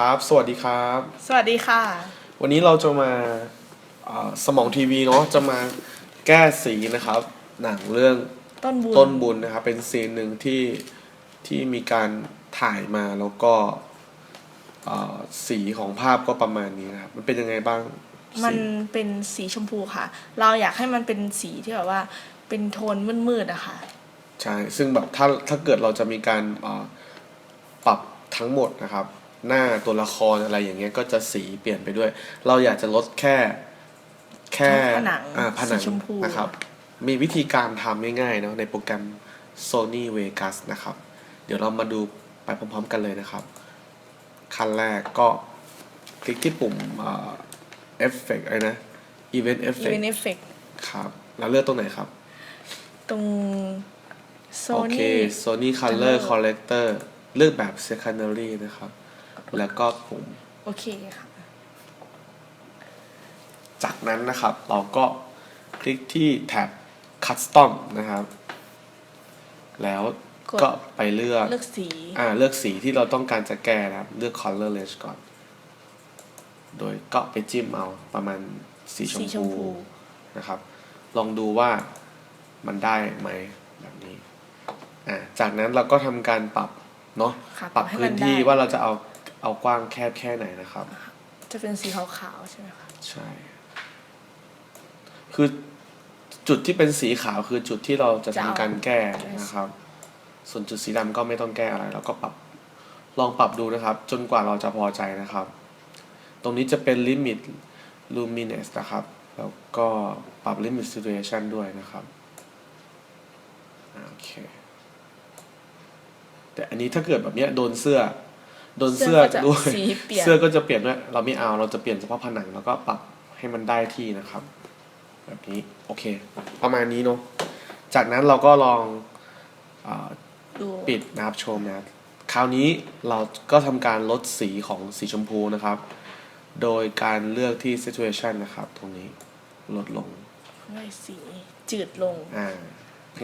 ครับ สวัสดีครับ สวัสดีค่ะ วันนี้เราจะมาเอ่อสมองทีวีเนาะจะมาแก้สีนะครับ หนังเรื่องต้นบุญต้นบุญนะครับ เป็นซีนหนึ่งที่ที่มีการถ่ายมาแล้วก็เอ่อสีของภาพก็ประมาณนี้นะครับ มันเป็นยังไงบ้าง มันสีเป็นสีชมพูค่ะ เราอยากให้มันเป็นสีที่แบบว่าเป็นโทนมืดๆอะค่ะใช่ซึ่งแบบถ้าถ้าเกิดเราจะมีการเอ่อปรับทั้งหมดนะครับ หน้าตัวละครอะไรอย่างเงี้ยก็จะสีเปลี่ยนไปด้วย เราอยากจะลดแค่แค่ผนังอ่าผนังสีชมพูนะครับ มีวิธีการทำง่ายๆเนาะในโปรแกรม Sony Vegas นะครับ เดี๋ยวเรามาดูไปพร้อมๆกันเลยนะครับ ขั้นแรกก็คลิกที่ปุ่มเอ่อ Effect อะไรนะ Event อี Effect เวนเอฟเฟกครับ แล้วเลือกตรงไหนครับ ตรงโซโอเคนี่ Sony Color Collector เลือกแบบ secondary นะครับ แล้วก็ปุ่มโอเคค่ะ จากนั้นนะครับเราก็คลิกที่แท็บ Custom นะครับ แล้วก็ไปเลือกเลือกสี อ่า เลือกสีที่เราต้องการจะแก้นะครับ เลือก color range ก่อน โดยก็ไปจิ้มเอาประมาณสีชสีมชมพูพูนะครับ ลองดูว่ามันได้ไหมแบบนี้ อ่า จากนั้นเราก็ทำการปรับเนาะค่ะปรับให้พื้มันนได้ที่ว่าเราจะเอา เอากว้างแคบแค่ไหนนะครับ จะเป็นสีขาวๆใช่ไหมคะใช่ คือจุดที่เป็นสีขาวคือจุดที่เราจะทำการแก้นะครับ ส่วนจุดสีดำก็ไม่ต้องแก้อะไร เราก็ปรับลองปรับดูนะครับ จนกว่าเราจะพอใจนะครับ ตรงนี้จะเป็น limit luminance นะครับ แล้วก็ปรับ limit situation ด้วยนะครับอ่าโอเค แต่อันนี้ถ้าเกิดแบบเนี้ยโดนเสื้อ โดนเสื้อก็จะด้วยสีเปลี่ยนเสื้อก็จะเปลี่ยนด้วยเราไม่เอาเราจะเปลี่ยนเฉพาะผนังแล้วก็ปรับให้มันได้ที่นะครับ แบบนี้โอเค ประมาณนี้เนาะจากนั้นเราก็ลองอาดูปิดนะครับโชว์นะครับคราวนี้เราก็ทำการลดสีของสีชมพูนะครับ โดยการเลือกที่ situation นะครับ ตรงนี้ลดลงให้สีจืดลงอ่า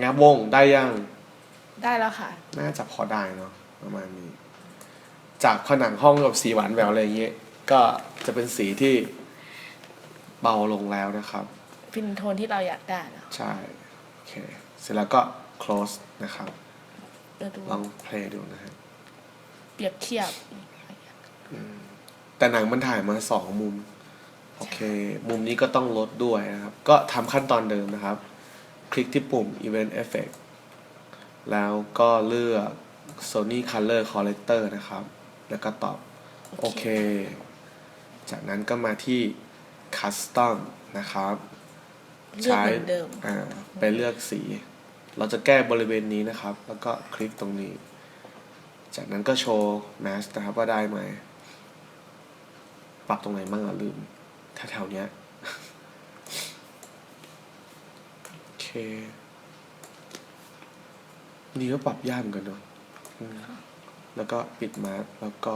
งับวงได้ยัง ได้แล้วค่ะ น่าจะพอได้เนาะประมาณนี้ จากผนังห้องกับสีหวานแหววอะไรอย่างเงี้ยก็จะเป็นสีที่เบาลงแล้วนะครับ เป็นโทนที่เราอยากได้นะใช่โอเคเสร็จแล้วก็ close นะครับเดี๋ยวดูลอง play ดูนะฮะเปรียบเทียบ แต่หนังมันถ่ายมาสองมุม โอเค มุมนี้ก็ต้องลดด้วยนะครับ ก็ทำขั้นตอนเดิมนะครับ คลิกที่ปุ่ม event effect แล้วก็เลือก Sony Color Collector นะครับ แล้วก็ตอบ โอเค จากนั้นก็มาที่ Custom นะครับ เลือกเหมือนเดิม อ่าไปเลือกสี เราจะแก้บริเวณนี้นะครับ แล้วก็คลิกตรงนี้ จากนั้นก็โชว์ mask นะครับว่าได้ไหม ปรับตรงไหนบ้างอะลืมแถวๆเนี้ย โอเค นี่ก็ปรับยากเหมือนกันเนาะอืม แล้วก็ปิดมาร์กแล้วก็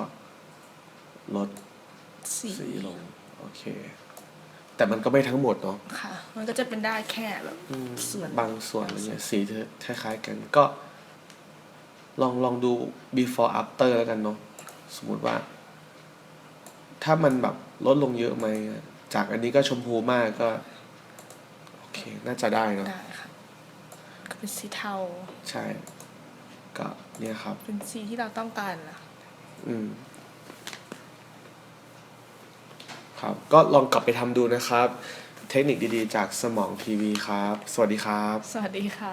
ลดสี สีลง โอเค แต่มันก็ไม่ทั้งหมดเนาะค่ะ มันก็จะเป็นได้แค่แบบอืมส่วนบางส่วนอะไรเงี้ยสีเธอคล้ายๆกันก็ ลองลองดู before after แล้วกันเนาะสมมุติว่า ถ้ามันแบบลดลงเยอะไหมจากอันนี้ก็ชมพูมากก็ โอเค น่าจะได้เนาะได้ค่ะ ก็เป็นสีเทา ใช่ ก็เนี่ยครับ เป็นสีที่เราต้องการนะอืม ครับ ก็ลองกลับไปทำดูนะครับ เทคนิคดีๆ จากสมองทีวีครับ สวัสดีครับ สวัสดีค่ะ